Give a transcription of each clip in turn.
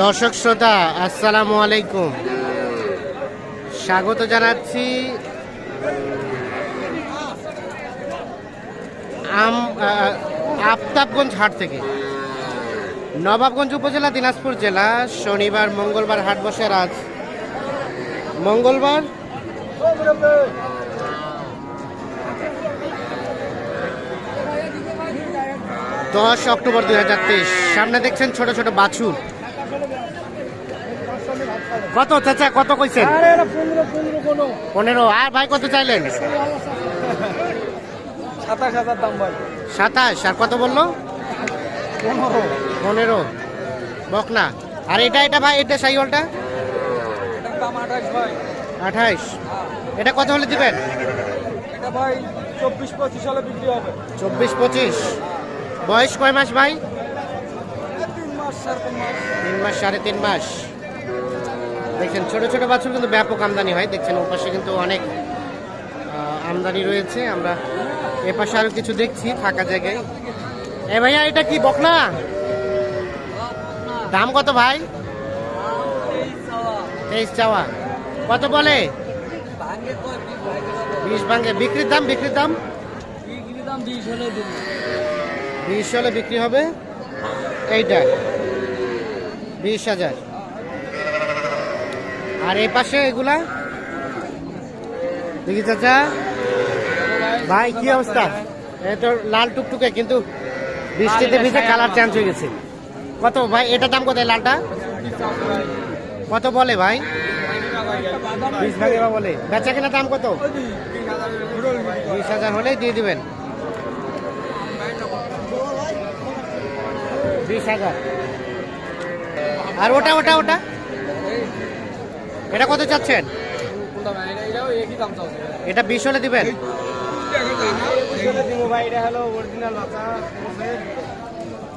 দর্শক শ্রোতা, আসসালামু আলাইকুম। স্বাগত জানাচ্ছি আম আফতাবগঞ্জ হাট থেকে। নবাবগঞ্জ উপজেলা, দিনাজপুর জেলা। শনিবার, মঙ্গলবার হাট বসে আজ মঙ্গলবার। দশ অক্টোবর দুই হাজার তেইশ। সামনে দেখছেন ছোট ছোট বাছুর। কত চাচা কত কইছেন? পনেরো আর ভাই কত চাইলেন? সাতাশ হাজার দাম ভাই। সাতাশ। আর কত বলল? পনেরো। বকনা আর এটা এটা ভাই এটা সাইওয়ালটা? আঠাইশ এটা কত হলে দিবেন? এটা ভাই চব্বিশ পঁচিশ হলে বিক্রি হবে। চব্বিশ পঁচিশ। বয়স কয় মাস ভাই? তিন মাস সাড়ে তিন মাস। তিন মাস সাড়ে তিন মাস। দেখছেন, ছোট ছোট বাছুর কিন্তু ব্যাপক আমদানি হয়। দেখছেন ওপাশে কিন্তু অনেক আমদানি রয়েছে। আমরা এপাশে আরও কিছু দেখছি ফাঁকা জায়গায়। এ ভাইয়া, এটা কি বকনা? দাম কত ভাই? তেইশ চাওয়া। কত বলে? বিশ ভাঙ্গে বিক্রির দাম বিক্রির দাম? বিশ হলে বিক্রি হবে। এইটা। বিশ হাজার। আর এই পাশে এগুলা? দেখি চাচা। ভাই, কি অবস্থা? তো লাল টুকটুকে, কিন্তু বৃষ্টিতে ভিজে কালার চেঞ্জ হয়ে গেছে। কত ভাই এটা দাম কত লালটা? কত বলে ভাই? বিশ ভাগে বলে। বেচা দাম কত? বিশ হাজার হলেই দিয়ে দিবেন। বিশ হাজার। আর ওটা ওটা ওটা? এটা কত চাচ্ছেন? এটা বিশ হলে দিবেন?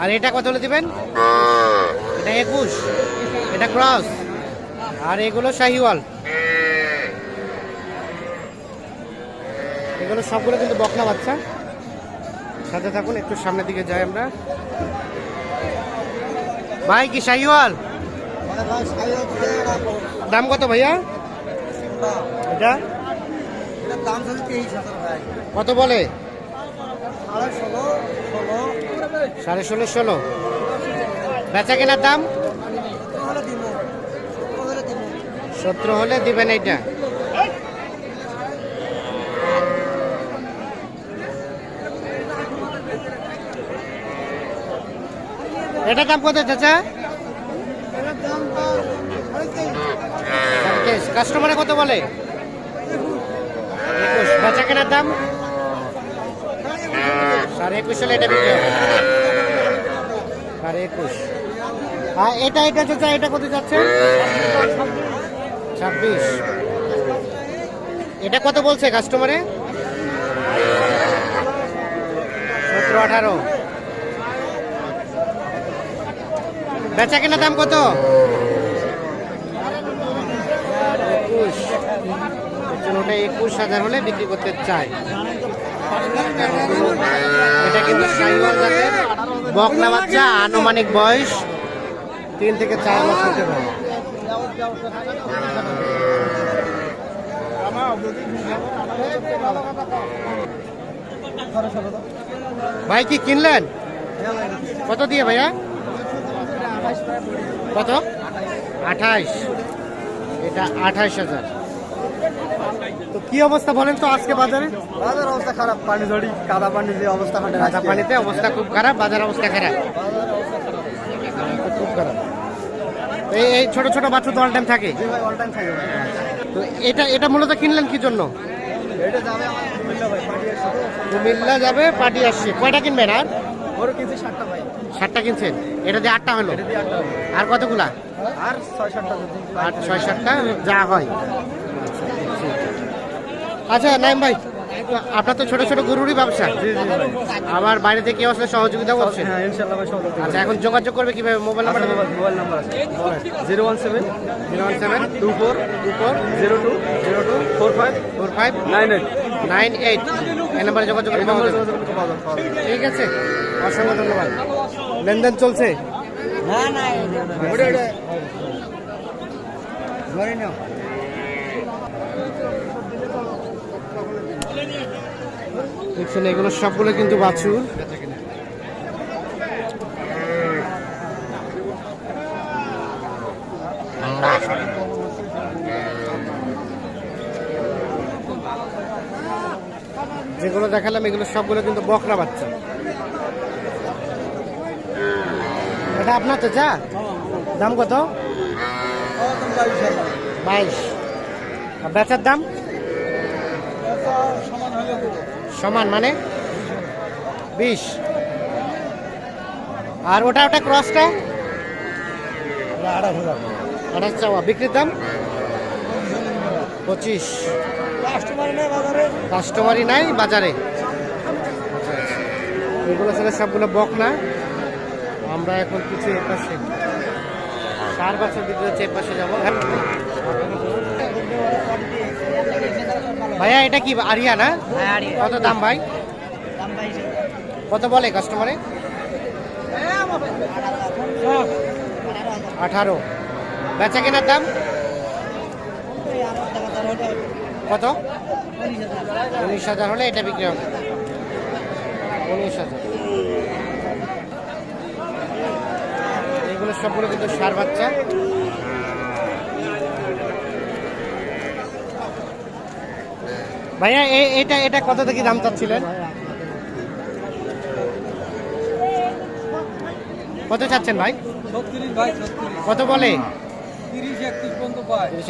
আর এটা কত হলে দিবেন? এটা একুশ। এটা ক্রস। আর এগুলো শাহিওয়াল। এগুলো সবগুলো কিন্তু বকনা বাচ্চা। সাথে থাকুন, একটু সামনের দিকে যাই আমরা। ভাই, কি শাহিওয়াল? দাম কত ভাইয়া? এটা? কত বলে? সাড়ে ষোলো ষোলো। বেচা কেনার দাম? সতেরো হলে দিবেন এইটা। এটা দাম কত চাচা? কাস্টমারে কত বলে? একুশ। বেচা কেনার দাম? সাড়ে একুশ হলে এটা বিক্রি সাড়ে একুশ। আর এটা এটা চাচা এটা কত যাচ্ছে? ছাব্বিশ। এটা কত বলছে কাস্টমারে সতেরো, আঠারো। বেচা কেনা দাম কত একুশ দেখছেন, ওটা একুশ হাজার হলে বিক্রি করতে চায় এটা কিন্তু বকনা বাচ্চা, আনুমানিক বয়স তিন থেকে চার পারে ভাই, কি কিনলেন? কত দিয়ে ভাইয়া? কত? আঠাইশ। এটা আঠাইশ হাজার। তো কি অবস্থা বলেন তো আজকে বাজারে? বাজার অবস্থা খারাপ পানি ঝড়ি কাদা পানি যে অবস্থা হাটে কাঁচা পানিতে অবস্থা খুব খারাপ বাজার অবস্থা খারাপ। খুব খারাপ। এই এই ছোট ছোট বাচ্চা তো অল টাইম থাকে। তো এটা এটা মূলত কিনলেন কি জন্য? যাবে কুমিল্লা ভাই পাটি আসছে যাবে কয়টা কিনবেন আর? সাতটা কিনছেন? এটা দিয়ে আটটা হলো। আর কতগুলা? আর ছয় সাতটা যা হয়। আচ্ছা নাইম ভাই আপনার তো ছোট ছোট গরুরই ব্যবসা। জি জি আমার বাইরে থেকে কেউ আসলে সহযোগিতা করছে? হ্যাঁ সব করতে আচ্ছা এখন যোগাযোগ করবে কীভাবে? Mobile number? মোবাইল নাম্বার আছে। Zero one seven zero one seven two four two four zero two zero two four five four five nine eight. Nine eight. এই নাম্বারে যোগাযোগ। ঠিক আছে। অসংখ্য ধন্যবাদ। লেনদেন চলছে? না না ধরে নাও। দেখছেন, এগুলো সবগুলো কিন্তু বাছুর। যেগুলো দেখালাম, এগুলো সবগুলো কিন্তু বকরা বাচ্চা। এটা আপনার তো যা? দাম কত? বাইশ। বেচার দাম? সমান মানে বিশ। আর ওটা ওটা ক্রসটা আঠাশ চাওয়া। বিক্রির দাম? পঁচিশ। কাস্টমার কাস্টমারই নাই বাজারে। এগুলো ছিল সবগুলো বক না আমরা এখন কিছু এ পাশে চার বছর বিক্রি হচ্ছে এ পাশে যাব ভাইয়া এটা কি আরিয়া না? কত দাম ভাই? কত বলে কাস্টমারে আঠারো। বেচা কেনার দাম? কত? উনিশ হাজার হলে এটা বিক্রি হবে। উনিশ হাজার। এগুলো সবগুলো কিন্তু সার বাচ্চা। ভাইয়া এটা এটা কত থেকে দাম চাচ্ছিলেন? কত চাচ্ছেন ভাই? কত বলে? তিরিশ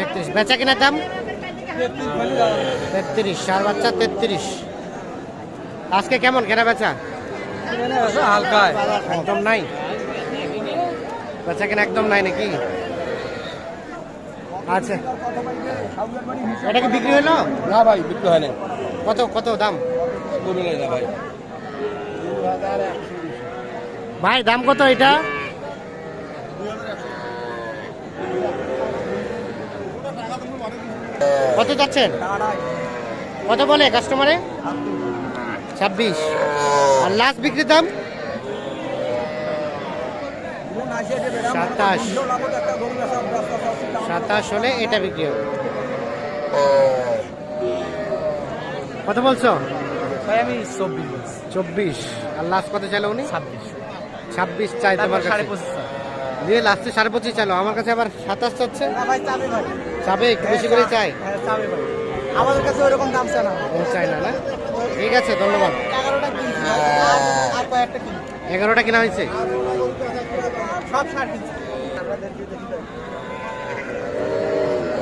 একত্রিশ বেচা কেনার দাম? তেত্রিশ। সার বাচ্চা তেত্রিশ। আজকে কেমন কেনা বেচা? হালকায়। একদম নাই? বেচা কেনা একদম নাই নাকি? আচ্ছা এটা কি বিক্রি হলো? না ভাই বিক্রি হয় না কত কত দাম? না ভাই। ভাই দাম কত এটা? কত যাচ্ছেন? কত বলে কাস্টমারে? ছাব্বিশ। আর লাস্ট বিক্রির দাম? সাতাশ। সাতাশ হলে এটা বিক্রি হবে। কত বলছো? ভাই আমি চব্বিশ চব্বিশ। আর লাস্ট কত চাইলো উনি? ছাব্বিশ। ছাব্বিশ চাই তোমার কাছে। দিয়ে লাস্টে সাড়ে পঁচিশ চাইলো আমার কাছে আবার সাতাশ চাচ্ছে? ভাই চাবে একটু বেশি করে চাই? হ্যাঁ আমাদের কাছে ওরকম দাম চায় না চাই না না? ঠিক আছে ধন্যবাদ। এগারোটা কেনা হয়েছে? সব কিনছি।